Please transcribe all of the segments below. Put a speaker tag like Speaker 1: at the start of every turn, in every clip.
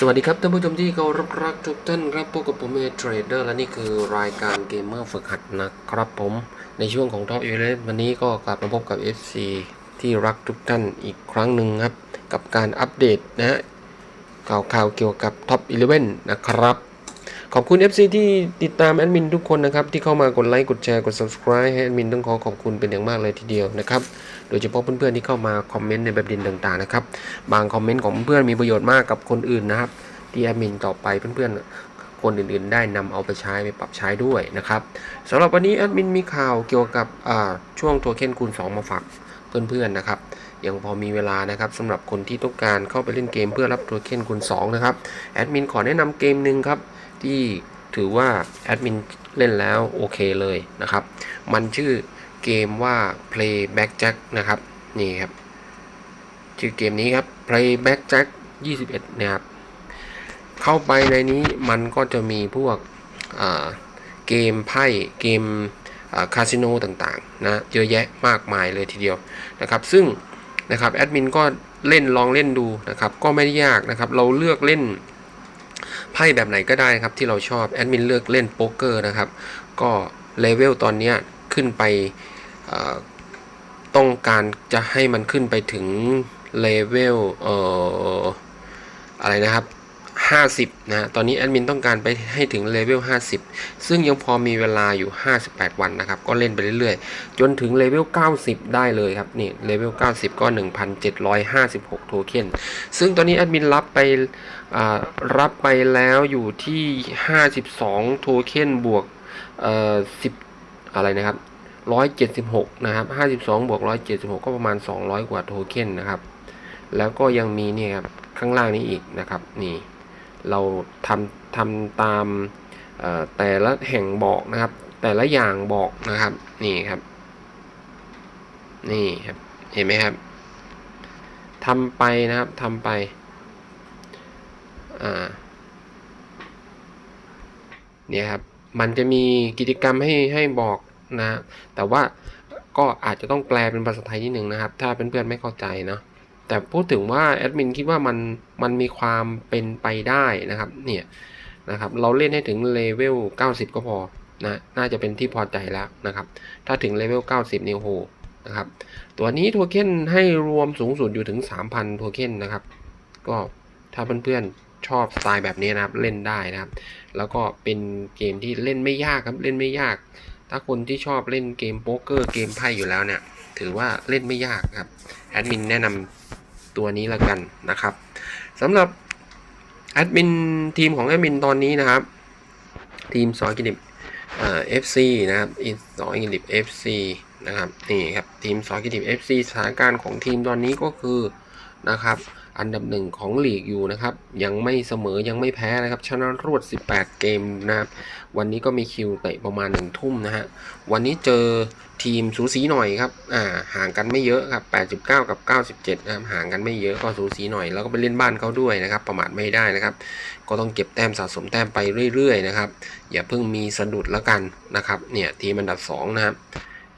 Speaker 1: สวัสดีครับท่านผู้ชมที่เคารพรักทุกท่านครับพบกับผมเอเทรดเดอร์และนี่คือรายการเกมเมอร์ฝึกหัดนะครับผมในช่วงของ Top เอเลวันนี้ก็กลับมาพบกับ FC ที่รักทุกท่านอีกครั้งหนึ่งครับ กับการอัปเดตนะฮะข่าวข่าวเกี่ยวกับ Top 11 นะครับ ขอบคุณ FC ที่ติดตามแอดมินทุกคนนะครับ ที่เข้ามากดไลค์กดแชร์กด subscribe ให้แอดมินต้องขอขอบคุณเป็นอย่างมากเลยทีเดียวนะครับ โดยเฉพาะเพื่อนๆที่เข้ามาคอมเมนต์ในแบบดินต่างๆนะครับ บางคอมเมนต์ของเพื่อนมีประโยชน์มากกับคนอื่นนะครับ ที่แอดมินต่อไปเพื่อนๆ คนอื่นๆ ได้นำเอาไปใช้ไปปรับใช้ด้วยนะครับสำหรับวันนี้แอดมินมีข่าวเกี่ยวกับช่วงโทเค็นคูณ 2 มาฝากเพื่อนๆนะครับยังพอมีเวลานะครับสำหรับคนที่ต้องการเข้าไปเล่นเกมเพื่อรับโทเค็นคูณ2นะครับแอดมินขอแนะนำเกมหนึ่งครับที่ ถือว่าแอดมินเล่นแล้วโอเคเลยนะครับ มันชื่อเกมว่า Play Back Jack นะครับ นี่ครับ ชื่อเกมนี้ครับ Play Back Jack 21 นะครับ เข้าไปในนี้มันก็จะมีพวกเกมไพ่เกมคาสิโนต่างๆนะเยอะแยะมากมายเลยทีเดียวนะครับ ซึ่งนะครับแอดมินก็เล่นลองเล่นดูนะครับ ก็ไม่ได้ยากนะครับ เราเลือกเล่น ไพ่แบบไหนก็ได้ครับที่เราชอบแอดมินเลือกเล่นโป๊กเกอร์นะครับ ก็เลเวลตอนนี้ขึ้นไปต้องการจะให้มันขึ้นไปถึงเลเวลอะไรนะครับ 50นะฮะตอนนี้แอดมินต้องการไปให้ถึงเลเวล 50 ซึ่งยังพอมีเวลาอยู่ 58 วันนะครับ ก็เล่นไปเรื่อยๆ จนถึงเลเวล 90 ได้เลยครับ นี่เลเวล 90 ก็ 1,756 โทเค็น ซึ่งตอนนี้แอดมินรับไปรับไปแล้วอยู่ที่ 52 โทเค็นบวกเอ่อ10 อะไรนะครับ176 นะครับ 52 บวก 176 ก็ประมาณ 200 กว่าโทเค็นนะครับ แล้วก็ยังมีเนี่ยครับ ข้างล่างนี้อีกนะครับ นี่ เราทำทำตามแต่ละแห่งบอกนะครับ แต่ละอย่างบอกนะครับนี่ครับ นี่ครับเห็นไหมครับทำไปนะครับทำไปอ่าเนี่ยครับมันจะมีกิจกรรมให้ให้บอกนะ แต่ว่าก็อาจจะต้องแปลเป็นภาษาไทยนิดหนึ่งนะครับ ถ้าเพื่อนๆไม่เข้าใจเนาะ แต่พูดถึงว่าแอดมินคิดว่ามันมันมีความเป็นไปได้นะครับเนี่ยนะครับเราเล่นให้ถึงเลเวล 90 ก็พอนะน่าจะเป็นที่พอใจแล้วนะครับ ถ้าถึงเลเวล 90นี่โอ้โหนะครับตัวนี้โทเค็นให้รวมสูงสุดอยู่ถึง 3,000โทเค็นนะครับ ก็ถ้าเพื่อนๆชอบสไตล์แบบนี้นะครับเล่นได้นะครับ แล้วก็เป็นเกมที่เล่นไม่ยากครับเล่นไม่ยาก ถ้าคนที่ชอบเล่นเกมโป๊กเกอร์เกมไพ่อยู่แล้วเนี่ย ถือว่าเล่นไม่ยากครับแอดมินแนะนำตัวนี้ละกันนะครับสำหรับแอดมินทีมของแอดมินตอนนี้นะครับ ทีมสอยกินิบเอ่อ FC นะครับอีสอยกินิบเอฟซีนะครับนี่ครับทีมสอยกินิบเอฟซีสถานการณ์ของทีมตอนนี้ก็คือนะครับ อันดับหนึ่งของลีกอยู่นะครับ ยังไม่เสมอยังไม่แพ้นะครับ ชนะรวด 18 เกมนะครับ วันนี้ก็มีคิวเตะประมาณหนึ่งทุ่มนะฮะ วันนี้เจอทีมสูสีหน่อยครับ อ่า ห่างกันไม่เยอะครับ 89 กับ 97 นะครับ ห่างกันไม่เยอะก็สูสีหน่อย แล้วก็ไปเล่นบ้านเขาด้วยนะครับ ประมาทไม่ได้นะครับ ก็ต้องเก็บแต้มสะสมแต้มไปเรื่อยๆนะครับ อย่าเพิ่งมีสะดุดแล้วกันนะครับ เนี่ยทีมอันดับ 2 นะครับ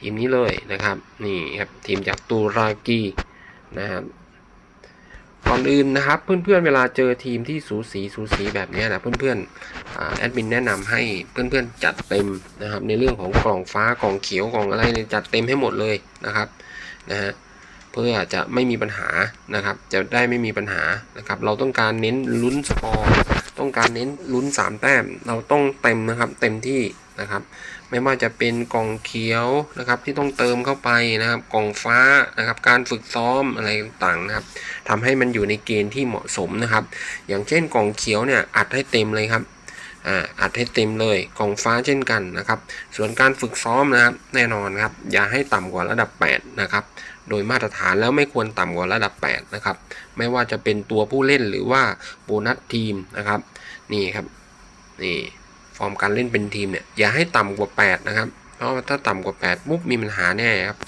Speaker 1: ทีมนี้เลยนะครับ นี่ครับทีมจากตุรกีนะครับ ก่อนอื่นนะครับเพื่อนๆเวลาเจอทีมที่สูสีสูสีแบบนี้นะเพื่อนๆอ่าแอดมินแนะนำให้เพื่อนๆจัดเต็มนะครับ ในเรื่องของกล่องฟ้ากล่องเขียวกล่องอะไรเนี่ยจัดเต็มให้หมดเลยนะครับนะฮะเพื่อจะไม่มีปัญหานะครับ จะได้ไม่มีปัญหานะครับ เราต้องการเน้นลุ้นสกอร์ ต้องการเน้นลุ้น 3 แต้ม เราต้องเต็มนะครับ เต็มที่นะครับ ไม่ว่าจะเป็นกล่องเขียวนะครับ ที่ต้องเติมเข้าไปนะครับ กล่องฟ้านะครับ การฝึกซ้อมอะไรต่างๆนะครับทำให้มันอยู่ในเกณฑ์ที่เหมาะสมนะครับ อย่างเช่นกล่องเขียวเนี่ยอัดให้เต็มเลยครับ อ่าอัดให้เต็มเลยกองฟ้าเช่นกันนะครับ ส่วนการฝึกซ้อมนะครับแน่นอนครับอย่าให้ต่ำกว่าระดับ 8 นะครับ โดยมาตรฐานแล้วไม่ควรต่ำกว่าระดับ 8 นะครับ ไม่ว่าจะเป็นตัวผู้เล่นหรือว่าโบนัสทีมนะครับ นี่ครับนี่ฟอร์มการเล่นเป็นทีมเนี่ยอย่าให้ต่ำกว่า 8 นะครับ เพราะถ้าต่ำกว่า 8 ปุ๊บมีปัญหาแน่ครับ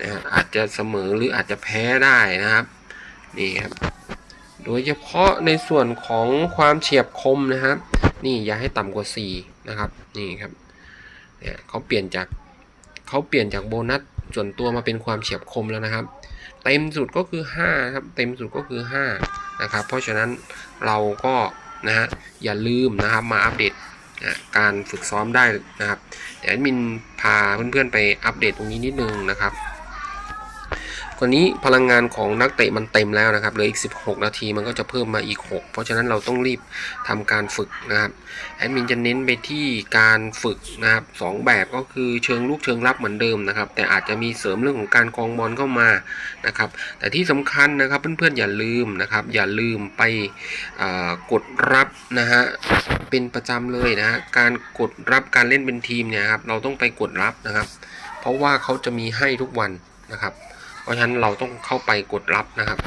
Speaker 1: นะฮะอาจจะเสมอหรืออาจจะแพ้ได้นะครับนี่ครับ โดยเฉพาะในส่วนของความเฉียบคมนะครับ นี่อย่าให้ต่ำกว่า 4 นะครับ นี่ครับ เนี่ยเขาเปลี่ยนจากเขาเปลี่ยนจากโบนัสส่วนตัวมาเป็นความเฉียบคมแล้วนะครับ เต็มสุดก็คือ5ครับ เต็มสุดก็คือ5นะครับ เพราะฉะนั้นเราก็นะฮะอย่าลืมนะครับมาอัปเดตนะการฝึกซ้อมได้นะครับ เดี๋ยวมินพาเพื่อนๆไปอัปเดตตรงนี้นิดนึงนะครับ ตอนนี้พลังงานของนักเตะมันเต็มแล้วนะครับเหลืออีก 16 นาทีมันก็จะเพิ่มมาอีก 6 เพราะฉะนั้นเราต้องรีบทำการฝึกนะครับแอดมินจะเน้นไปที่การฝึกนะครับสองแบบก็คือเชิงลูกเชิงรับเหมือนเดิมนะครับ แต่อาจจะมีเสริมเรื่องของการคลองบอลเข้ามานะครับ แต่ที่สำคัญนะครับเพื่อนๆอย่าลืมนะครับ อย่าลืมไปกดรับนะฮะเป็นประจำเลยนะฮะการกดรับการเล่นเป็นทีมเนี่ยครับเราต้องไปกดรับนะครับ เพราะว่าเขาจะมีให้ทุกวันนะครับ เพราะฉะนั้นเราต้องเข้าไปกดรับนะครับ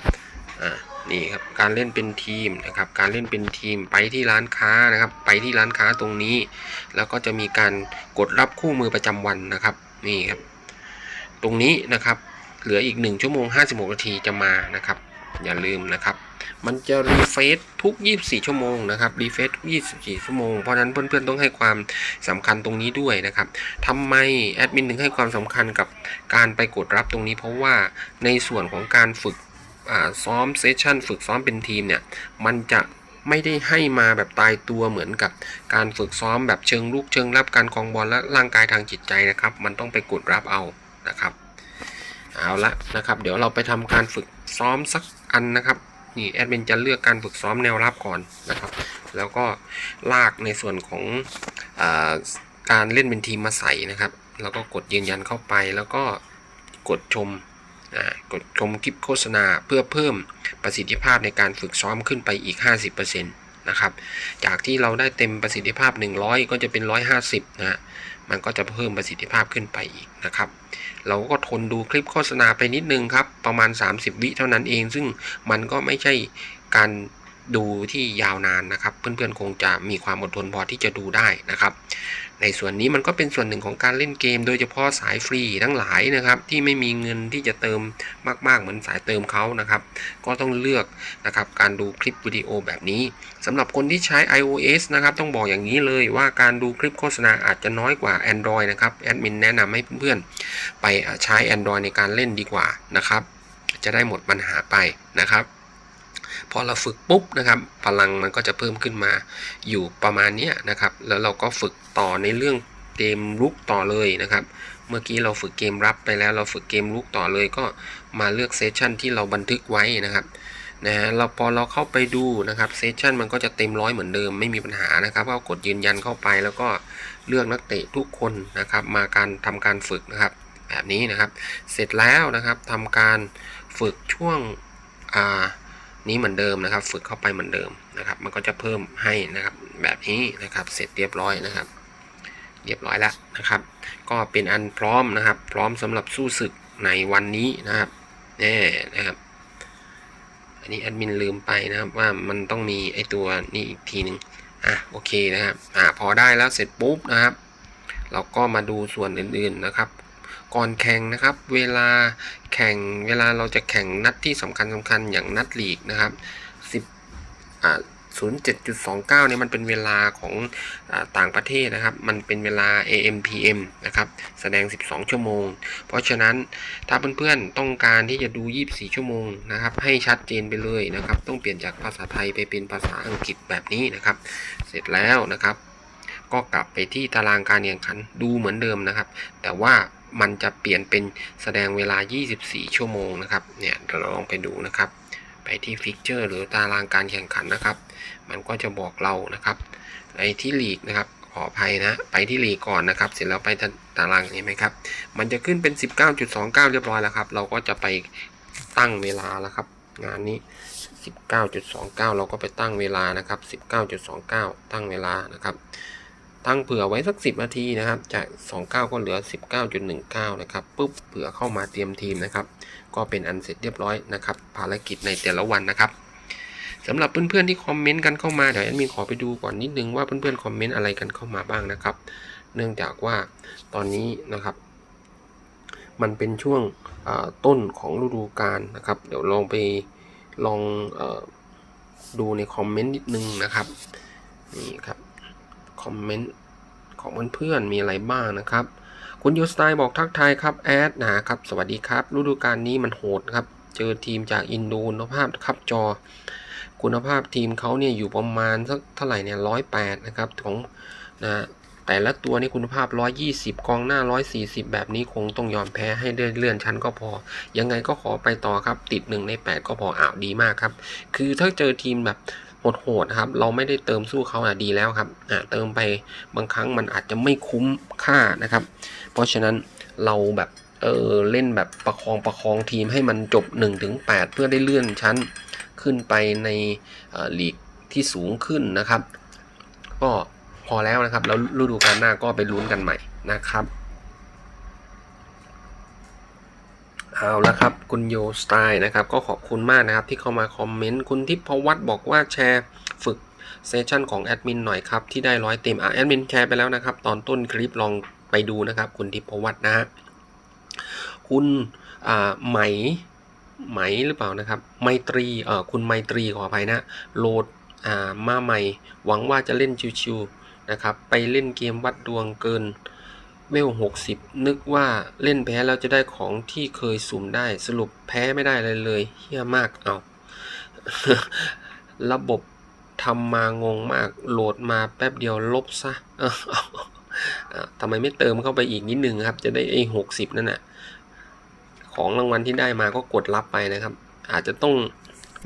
Speaker 1: อ่านี่ครับการเล่นเป็นทีมนะครับ การเล่นเป็นทีมไปที่ร้านค้านะครับ ไปที่ร้านค้าตรงนี้ แล้วก็จะมีการกดรับคู่มือประจำวันนะครับนี่ครับ ตรงนี้นะครับเหลืออีก 1 ชั่วโมง 56 นาทีจะมานะครับ อย่าลืมนะครับ มันจะรีเฟซทุก 24 ชั่วโมงนะครับรีเฟซทุก 24 ชั่วโมง เพราะฉะนั้นเพื่อนๆต้องให้ความสำคัญตรงนี้ด้วยนะครับทำไมแอดมินถึงให้ความสำคัญกับการไปกดรับตรงนี้ เพราะว่าในส่วนของการฝึกซ้อมเซสชั่นฝึกซ้อมเป็นทีมเนี่ยมันจะไม่ได้ให้มาแบบตายตัวเหมือนกับการฝึกซ้อมแบบเชิงลุกเชิงรับการคองบอลและร่างกายทางจิตใจนะครับ มันต้องไปกดรับเอานะครับ เอาละนะครับ เดี๋ยวเราไปทำการฝึกซ้อมสักอันนะครับ นี่แอดมินจะเลือกการฝึกซ้อมแนวรับก่อนนะครับ แล้วก็ลากในส่วนของอการเล่นเป็นทีมมาใส่นะครับ แล้วก็กดยืนยันเข้าไปแล้วก็กดชมกดชมคลิปโฆษณาเพื่อเพิ่มประสิทธิภาพในการฝึกซ้อมขึ้นไปอีก 50%นะครับ จากที่เราได้เต็มประสิทธิภาพ 100 ก็จะเป็น 150นะมันก็จะเพิ่มประสิทธิภาพขึ้นไปอีกนะครับ เราก็ทนดูคลิปโฆษณาไปนิดนึงครับ ประมาณ 30 วิเท่านั้นเอง ซึ่งมันก็ไม่ใช่การ ดูที่ยาวนานนะครับ เพื่อนๆคงจะมีความอดทนพอที่จะดูได้นะครับ ในส่วนนี้มันก็เป็นส่วนหนึ่งของการเล่นเกม โดยเฉพาะสายฟรีทั้งหลายนะครับ ที่ไม่มีเงินที่จะเติมมากๆเหมือนสายเติมเขานะครับ ก็ต้องเลือกนะครับการดูคลิปวิดีโอแบบนี้สำหรับคนที่ใช้ iOS นะครับต้องบอกอย่างนี้เลยว่าการดูคลิปโฆษณาอาจจะน้อยกว่า Android นะครับแอดมินแนะนำให้เพื่อนๆไปใช้ Android ในการเล่นดีกว่านะครับจะได้หมดปัญหาไปนะครับ พอเราฝึกปุ๊บนะครับพลังมันก็จะเพิ่มขึ้นมาอยู่ประมาณนี้นะครับ แล้วเราก็ฝึกต่อในเรื่องเกมลุกต่อเลยนะครับ เมื่อกี้เราฝึกเกมรับไปแล้ว เราฝึกเกมลุกต่อเลยก็มาเลือกเซสชันที่เราบันทึกไว้นะครับนะฮะเราพอเราเข้าไปดูนะครับเซสชันมันก็จะเต็มร้อยเหมือนเดิมไม่มีปัญหานะครับก็กดยืนยันเข้าไปแล้วก็เลือกนักเตะทุกคนนะครับ มาการทำการฝึกนะครับ แบบนี้นะครับ เสร็จแล้วนะครับทำการฝึกช่วงอ่า นี้เหมือนเดิมนะครับ ฝึกเข้าไปเหมือนเดิมนะครับ มันก็จะเพิ่มให้นะครับ แบบนี้นะครับ เสร็จเรียบร้อยนะครับ เรียบร้อยแล้วนะครับ ก็เป็นอันพร้อมนะครับ พร้อมสำหรับสู้ศึกในวันนี้นะครับแน่นะครับ อันนี้แอดมินลืมไปนะครับว่ามันต้องมีไอตัวนี้อีกทีหนึ่งอะโอเคนะครับอ่าพอได้แล้วเสร็จปุ๊บนะครับ เราก็มาดูส่วนอื่นๆนะครับ ก่อนแข่งนะครับ เวลาแข่งเวลาเราจะแข่งนัดที่สำคัญสำคัญอย่างนัดลีกนะครับ10อ่า07.29เนี่ยมันเป็นเวลาของอต่างประเทศนะครับ มันเป็นเวลา AM PM นะครับ แสดง 12 ชั่วโมง เพราะฉะนั้นถ้าเพื่อนๆต้องการที่จะดู 24 ชั่วโมงนะครับ ให้ชัดเจนไปเลยนะครับ ต้องเปลี่ยนจากภาษาไทยไปเป็นภาษาอังกฤษแบบนี้นะครับ เสร็จแล้วนะครับ ก็กลับไปที่ตารางการแข่งขันดูเหมือนเดิมนะครับ แต่ว่า มันจะเปลี่ยนเป็นแสดงเวลา 24 ชั่วโมงนะครับ เนี่ยเราลองไปดูนะครับ ไปที่ฟิกเจอร์หรือตารางการแข่งขันนะครับ มันก็จะบอกเรานะครับไปที่ลีกนะครับขออภัยนะ ไปที่ลีกก่อนนะครับ เสร็จแล้วไปตารางนี้ไหมครับ มันจะขึ้นเป็น 19.29 เรียบร้อยแล้วครับ เราก็จะไปตั้งเวลาแล้วครับ งานนี้ 19.29 เราก็ไปตั้งเวลานะครับ 19.29 ตั้งเวลานะครับ ตั้งเผื่อไว้สัก 10 นาทีนะครับ จาก 29 ก็เหลือ 19.19 นะครับปุ๊บเผื่อเข้ามาเตรียมทีมนะครับ ก็เป็นอันเสร็จเรียบร้อยนะครับ ภารกิจในแต่ละวันนะครับสำหรับเพื่อนๆที่คอมเมนต์กันเข้ามาเดี๋ยวแอดมินขอไปดูก่อนนิดนึงว่าเพื่อนๆคอมเมนต์อะไรกันเข้ามาบ้างนะครับ เนื่องจากว่าตอนนี้นะครับ มันเป็นช่วงต้นของฤดูกาลนะครับ เดี๋ยวลองไปลองอดูในคอมเมนต์นิดนึงนะครับนี่ครับ คอมเมนต์ของเพื่อนๆมีอะไรบ้างนะครับ คุณยูสไตล์บอกทักทายครับแอดนะครับ สวัสดีครับ ฤดูกาลนี้มันโหดครับ เจอทีมจากอินโดคุณภาพครับจอ คุณภาพทีมเขาเนี่ยอยู่ประมาณสักเท่าไหร่เนี่ยร้อยแปดนะครับของนะแต่ละตัวนี่คุณภาพ 120 กองหน้า 140 แบบนี้คงต้องยอมแพ้ให้เลื่อนชั้นก็พอ ยังไงก็ขอไปต่อครับ ติด 1 ใน 8 ก็พออ่าวดีมากครับ คือถ้าเจอทีมแบบ โหดๆครับ เราไม่ได้เติมสู้เขาอะดีแล้วครับอ่าเติมไปบางครั้งมันอาจจะไม่คุ้มค่านะครับ เพราะฉะนั้นเราแบบเออเล่นแบบประคองประคองทีมให้มันจบ 1-8 เพื่อได้เลื่อนชั้นขึ้นไปในเอ่อลีกที่สูงขึ้นนะครับ ก็พอแล้วนะครับ แล้วฤดูกาลหน้าก็ไปลุ้นกันใหม่นะครับ เอาละครับ คุณโยสไตล์นะครับ ก็ขอบคุณมากนะครับ ที่เข้ามาคอมเมนต์ คุณทิพวัตรบอกว่าแชร์ฝึกเซสชันของแอดมินหน่อยครับ ที่ได้ร้อยเต็มอะแอดมินแชร์ไปแล้วนะครับ ตอนต้นคลิปลองไปดูนะครับ คุณทิพวัตรนะฮะคุณอ่าไหมไหมหรือเปล่านะครับ ไมตรีเอ่อคุณไมตรีขออภัยนะโหลดอ่ามาใหม่ หวังว่าจะเล่นชิวๆนะครับ ไปเล่นเกมวัดดวงเกิน เวลหกสิบนึกว่าเล่นแพ้แล้วจะได้ของที่เคยสุ่มได้สรุปแพ้ไม่ได้เลยเลยเฮี้ยมากเอาระบบทำมางงมากโหลดมาแป๊บเดียวลบซะทำไมไม่เติมเข้าไปอีกนิดนึงครับ จะได้ไอ้หกสิบนั่นน่ะ ของรางวัลที่ได้มาก็กดรับไปนะครับ อาจจะต้อง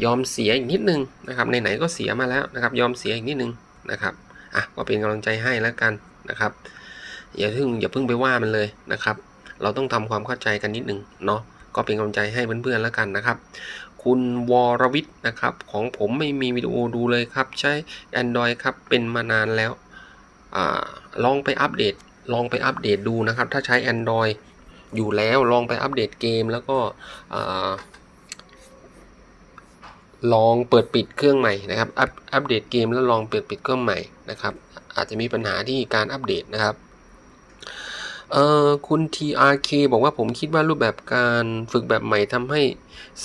Speaker 1: ยอมเสียอีกนิดนึงนะครับไหนๆก็เสียมาแล้วนะครับ ยอมเสียอีกนิดนึงนะครับอะก็เป็นกำลังใจให้แล้วกันนะครับ อย่าเพิ่งอย่าเพิ่งไปว่ามันเลยนะครับ เราต้องทำความเข้าใจกันนิดนึงเนาะก็เป็นกำลังใจให้เพื่อนๆแล้วกันนะครับ คุณวรวิทย์นะครับ ของผมไม่มีวิดีโอดูเลยครับ ใช้ Android ครับ เป็นมานานแล้วอลองไปอัปเดต ลองไปอัปเดตดูนะครับ ถ้าใช้ Android อยู่แล้วลองไปอัปเดตเกมแล้วก็ลองเปิดปิดเครื่องใหม่นะครับอัปอัปเดตเกมแล้วลองเปิดปิดเครื่องใหม่นะครับ อาจจะมีปัญหาที่การอัปเดตนะครับ เอ่อคุณ TRK บอกว่าผมคิดว่ารูปแบบการฝึกแบบใหม่ทำให้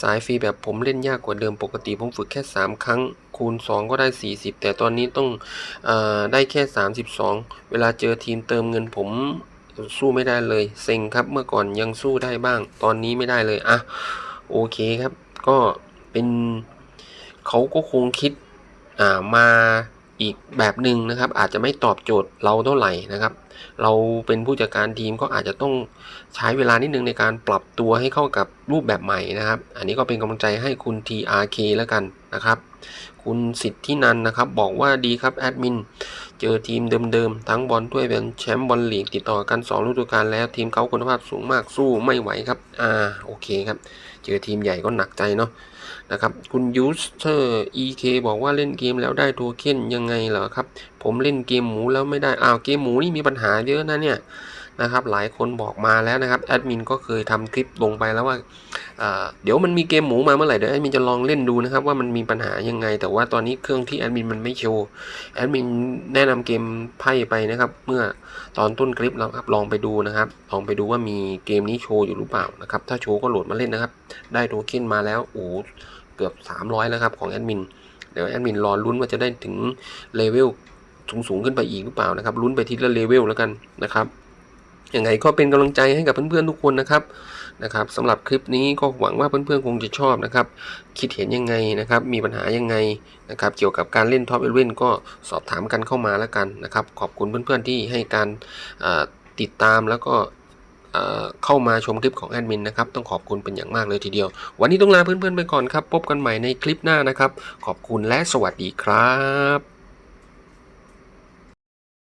Speaker 1: สายฟรีแบบผมเล่นยากกว่าเดิมปกติผมฝึกแค่ 3 ครั้ง คูณ 2 ก็ได้ 40 แต่ตอนนี้ต้องอได้แค่ 32 เวลาเจอทีมเติมเงินผมสู้ไม่ได้เลยเซ็งครับเมื่อก่อนยังสู้ได้บ้าง ตอนนี้ไม่ได้เลยอะโอเคครับ ก็เป็นเขาก็คงคิดอ่ามา อีกแบบหนึ่งนะครับ อาจจะไม่ตอบโจทย์เราเท่าไหร่นะครับ เราเป็นผู้จัดการทีมก็อาจจะต้องใช้เวลานิดนึงในการปรับตัวให้เข้ากับรูปแบบใหม่นะครับ อันนี้ก็เป็นกำลังใจให้คุณ TRK แล้วกันนะครับ คุณสิทธินันนะครับ บอกว่าดีครับแอดมิน เจอทีมเดิมๆ ทั้งบอลถ้วยเป็นแชมป์บอลลีกติดต่อกัน2ฤดูกาลแล้ว ทีมเขาคุณภาพสูงมากสู้ไม่ไหวครับ อ่าโอเคครับ เจอทีมใหญ่ก็หนักใจเนาะนะครับ คุณยูสเตอร์ EK บอกว่าเล่นเกมแล้วได้โทเค็นยังไงเหรอครับ ผมเล่นเกมหมูแล้วไม่ได้อ้าวเกมหมูนี่มีปัญหาเยอะนะเนี่ย นะครับหลายคนบอกมาแล้วนะครับแอดมินก็เคยทำคลิปลงไปแล้วว่าเดี๋ยวมันมีเกมหมูมาเมื่อไหร่เดี๋ยวแอดมินจะลองเล่นดูนะครับว่ามันมีปัญหายังไง แต่ว่าตอนนี้เครื่องที่แอดมินมันไม่โชว์แอดมินแนะนำเกมไพ่ไปนะครับ เมื่อตอนต้นคลิปแล้วครับลองไปดูนะครับลองไปดูว่ามีเกมนี้โชว์อยู่หรือเปล่านะครับถ้าโชว์ก็โหลดมาเล่นนะครับ ได้โทเค็นมาแล้วโอ้เกือบ 300 แล้วครับของแอดมินเดี๋ยวแอดมินรอลุ้นว่าจะได้ถึงเลเวลสูงๆขึ้นไปอีกหรือเปล่านะครับลุ้นไปทีละเลเวลแล้วกันนะครับ ยังไงก็เป็นกำลังใจให้กับเพื่อนๆทุกคนนะครับนะครับสำหรับคลิปนี้ก็หวังว่าเพื่อนๆคงจะชอบนะครับ คิดเห็นยังไงนะครับ มีปัญหายังไงนะครับ เกี่ยวกับการเล่นท็อปเอเว่นก็สอบถามกันเข้ามาแล้วกันนะครับ ขอบคุณเพื่อนๆที่ให้การติดตามแล้วก็เข้ามาชมคลิปของแอดมินนะครับ ต้องขอบคุณเป็นอย่างมากเลยทีเดียว วันนี้ต้องลาเพื่อนๆไปก่อนครับ พบกันใหม่ในคลิปหน้านะครับ ขอบคุณและสวัสดีครับ